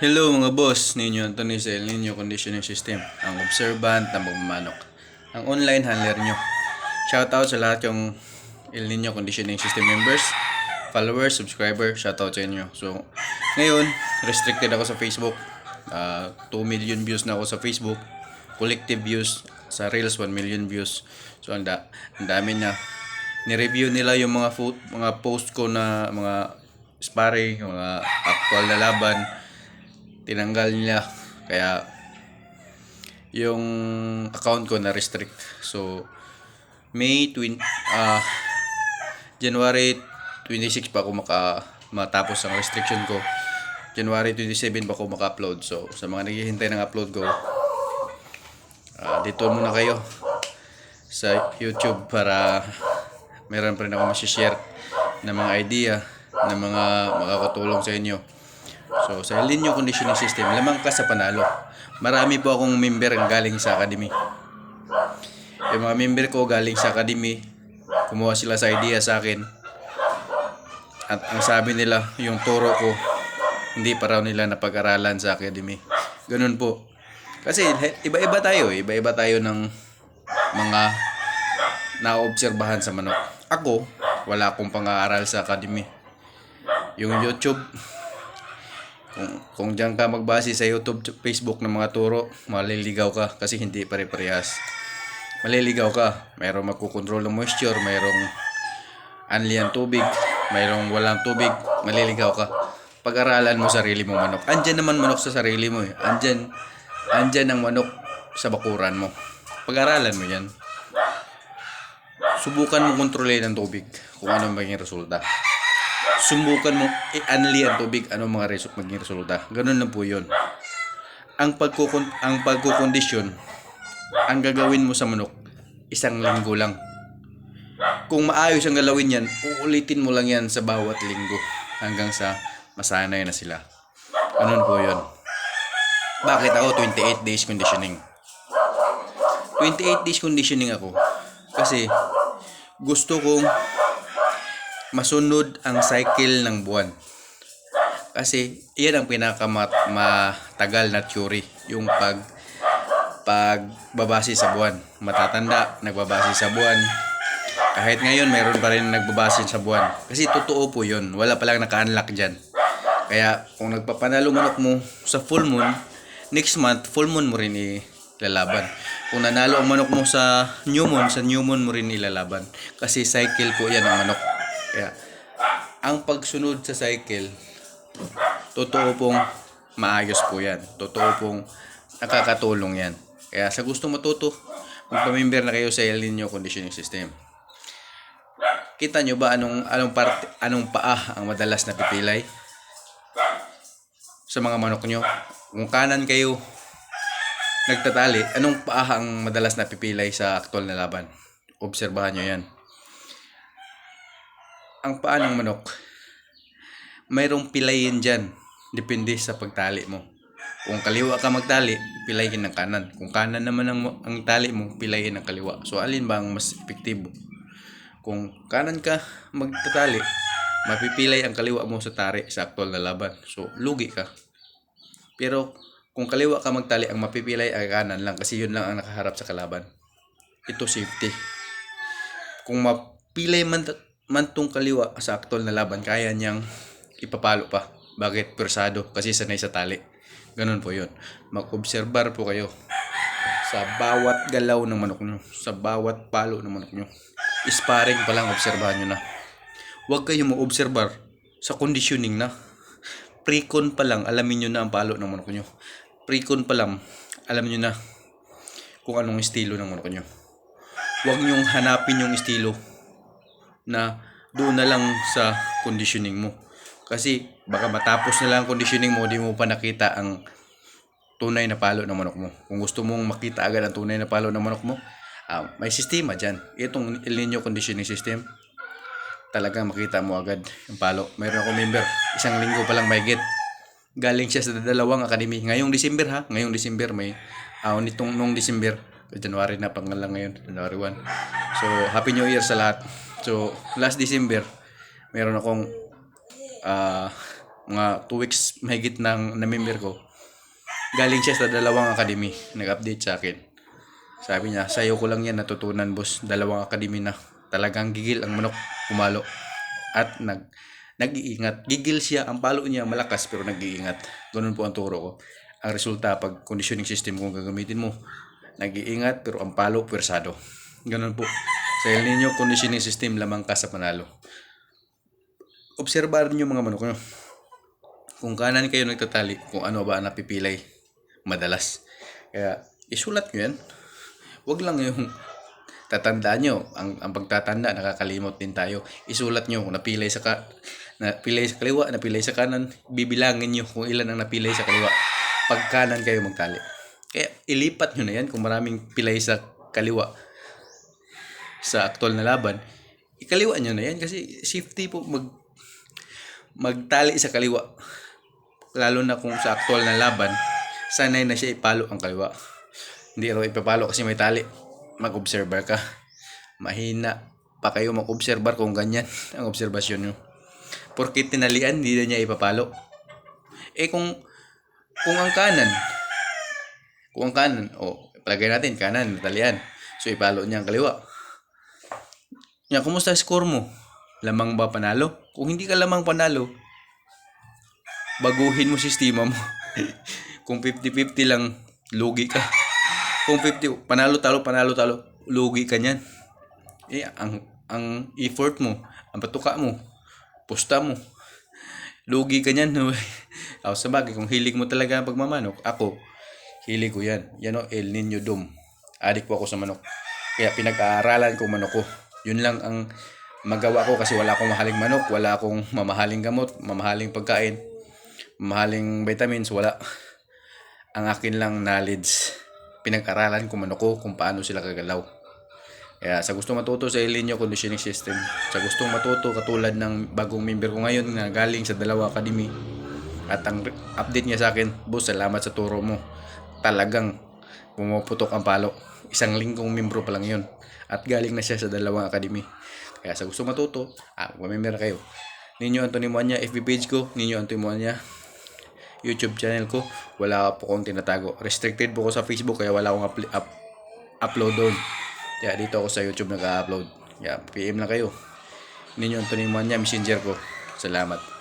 Hello mga boss, ninyo Anthony sa El Nino Conditioning System, ang observant na magmamanok, ang online handler nyo. Shoutout sa lahat yung El Nino Conditioning System members, followers, subscriber, shoutout sa inyo. So, ngayon, restricted ako sa Facebook. Ah, 2 million views na ako sa Facebook. Collective views sa Reels 1 million views. So, ang, da- ang dami na. Ni-review nila yung mga fo- mga post ko na mga sparring, mga actual na laban tinanggal nila. Kaya yung account ko na restrict so May 20 ah January 26 pa ako maka matapos ang restriction ko. January 27 pa ako maka-upload. So sa mga naghihintay ng upload ko ah, dito muna kayo sa YouTube para meron pa rin ako masishare ng mga idea na mga makakatulong sa inyo So, sa El Nino Conditioning System, lamang ka sa panalo. Marami po akong member ang galing sa academy. Yung mga member ko galing sa academy, kumuha sila sa idea sa akin. At ang sabi nila, yung turo ko, hindi pa raw nila napag-aralan sa academy. Ganun po. Kasi iba-iba tayo, eh. iba-iba tayo ng mga naobserbahan sa manok. Ako, wala akong pang-aaral sa academy. Yung YouTube, kung, kung diyan ka magbase sa YouTube, Facebook ng mga turo, maliligaw ka kasi hindi pare-parehas. Maliligaw ka. Mayroong magkukontrol ng moisture, mayroong anli ang tubig, mayroong walang tubig, maliligaw ka. Pag-aralan mo sarili mong manok. Andyan naman manok sa sarili mo eh. Andyan, andyan ang manok sa bakuran mo. Pag-aralan mo yan. Subukan mo kontrolin ang tubig kung ano maging resulta subukan mo i-anli ang tubig ano mga result maging resulta. Ganun lang po 'yon. Ang pagkukon ang pagkukondisyon ang gagawin mo sa manok isang linggo lang. Kung maayos ang galawin yan, uulitin mo lang yan sa bawat linggo hanggang sa masanay na sila. Ganun po 'yon. Bakit ako 28 days conditioning? 28 days conditioning ako kasi gusto kong masunod ang cycle ng buwan. Kasi iyan ang pinakamatagal na theory, yung pag pagbabase sa buwan. Matatanda, nagbabase sa buwan. Kahit ngayon, mayroon pa rin nagbabase sa buwan. Kasi totoo po yun. Wala palang naka-unlock dyan. Kaya kung nagpapanalo manok mo sa full moon, next month, full moon mo rin ilalaban. Kung nanalo ang manok mo sa new moon, sa new moon mo rin ilalaban. Kasi cycle po yan ang manok. Kaya, ang pagsunod sa cycle, totoo pong maayos po yan. Totoo pong nakakatulong yan. Kaya sa gusto matuto, magpamember na kayo sa El Nino Conditioning System. Kita nyo ba anong anong parte anong paa ang madalas na pipilay sa mga manok nyo? Kung kanan kayo nagtatali, anong paa ang madalas na pipilay sa aktual na laban? Obserbahan nyo yan ang paa ng manok, mayroong pilayin dyan. Depende sa pagtali mo. Kung kaliwa ka magtali, pilayin ng kanan. Kung kanan naman ang, ang tali mo, pilayin ng kaliwa. So, alin ba ang mas epektibo? Kung kanan ka magtatali, mapipilay ang kaliwa mo sa tari sa aktual na laban. So, lugi ka. Pero, kung kaliwa ka magtali, ang mapipilay ay kanan lang kasi yun lang ang nakaharap sa kalaban. Ito safety. Kung mapilay man man tong kaliwa sa aktol na laban, kaya niyang ipapalo pa. Bakit? Persado. Kasi sanay sa tali. Ganun po yun. Mag-obserbar po kayo sa bawat galaw ng manok nyo. Sa bawat palo ng manok nyo. Sparring pa lang, obserbahan nyo na. Huwag kayo mag-obserbar sa conditioning na. Pre-con pa lang, alamin nyo na ang palo ng manok nyo. Pre-con pa lang, alam nyo na kung anong estilo ng manok nyo. Huwag nyong hanapin yung estilo na doon na lang sa conditioning mo. Kasi baka matapos na lang ang conditioning mo, di mo pa nakita ang tunay na palo ng manok mo. Kung gusto mong makita agad ang tunay na palo ng manok mo, ah, may sistema dyan. Itong El Nino conditioning system, talagang makita mo agad yung palo. Mayroon ako member, isang linggo pa lang may get. Galing siya sa dalawang academy. Ngayong December ha, ngayong December may, ah, nitong nung December, January na pangalan ngayon, January 1. So, Happy New Year sa lahat. So, last December, meron akong ah mga 2 weeks mahigit ng na-member ko. Galing siya sa dalawang academy. Nag-update sa akin. Sabi niya, sa'yo ko lang yan natutunan, boss. Dalawang academy na. Talagang gigil ang manok pumalo. At nag nag-iingat. Gigil siya, ang palo niya malakas pero nag-iingat. Ganun po ang turo ko. Ang resulta pag conditioning system kung gagamitin mo, nag-iingat pero ang palo pwersado. Ganun po. Sa El Nino conditioning system, lamang ka sa panalo. Obserbahan niyo mga manok nyo. Kung kanan kayo nagtatali, kung ano ba napipilay madalas. Kaya isulat nyo yan. Huwag lang yung tatandaan nyo. Ang, ang pagtatanda, nakakalimot din tayo. Isulat nyo kung napilay sa ka, napilay sa kaliwa, napilay sa kanan. Bibilangin nyo kung ilan ang napilay sa kaliwa. Pag kanan kayo magtali. Kaya ilipat nyo na yan kung maraming pilay sa kaliwa sa aktual na laban. Ikaliwa nyo na yan kasi safety po mag magtali sa kaliwa. Lalo na kung sa aktual na laban, sanay na siya ipalo ang kaliwa. Hindi raw ipapalo kasi may tali. Mag-observer ka. Mahina pa kayo mag-observer kung ganyan ang obserbasyon nyo. Porque tinalian, hindi na niya ipapalo. Eh kung kung ang kanan, kung ang kanan, o oh, palagay natin, kanan, talian. So ipalo niya ang kaliwa. Yan, kumusta score mo? Lamang ba panalo? Kung hindi ka lamang panalo, baguhin mo sistema mo. Kung 50-50 lang, lugi ka. Kung 50, panalo talo, panalo talo, lugi ka niyan. Eh, ang, ang effort mo, ang patuka mo, pusta mo, lugi ka niyan. Ako sa bagay, kung hilig mo talaga ang pagmamanok, ako, hilig ko yan. Yan o, El Nino Dome. Adik po ako sa manok. Kaya pinag-aaralan ko manok ko. Yun lang ang magawa ko kasi wala akong mahaling manok, wala akong mamahaling gamot, mamahaling pagkain, mamahaling vitamins, wala. Ang akin lang knowledge, pinag-aralan ko manok ko kung paano sila kagalaw. Kaya sa gusto matuto sa El Nino Conditioning System, sa gustong matuto katulad ng bagong member ko ngayon na galing sa Dalawa Academy, at ang update niya sa akin, boss, salamat sa turo mo. Talagang pumuputok ang palo. Isang linggong membro pa lang yun. At galing na siya sa dalawang academy. Kaya sa gusto matuto, ah, member kayo. Ninyo Anthony Moanya, FB page ko. Ninyo Anthony Moanya, YouTube channel ko. Wala po akong tinatago. Restricted po ko sa Facebook kaya wala akong upl- up- upload doon. Kaya dito ako sa YouTube nag-upload. Kaya PM lang kayo. Ninyo Anthony Moanya, messenger ko. Salamat.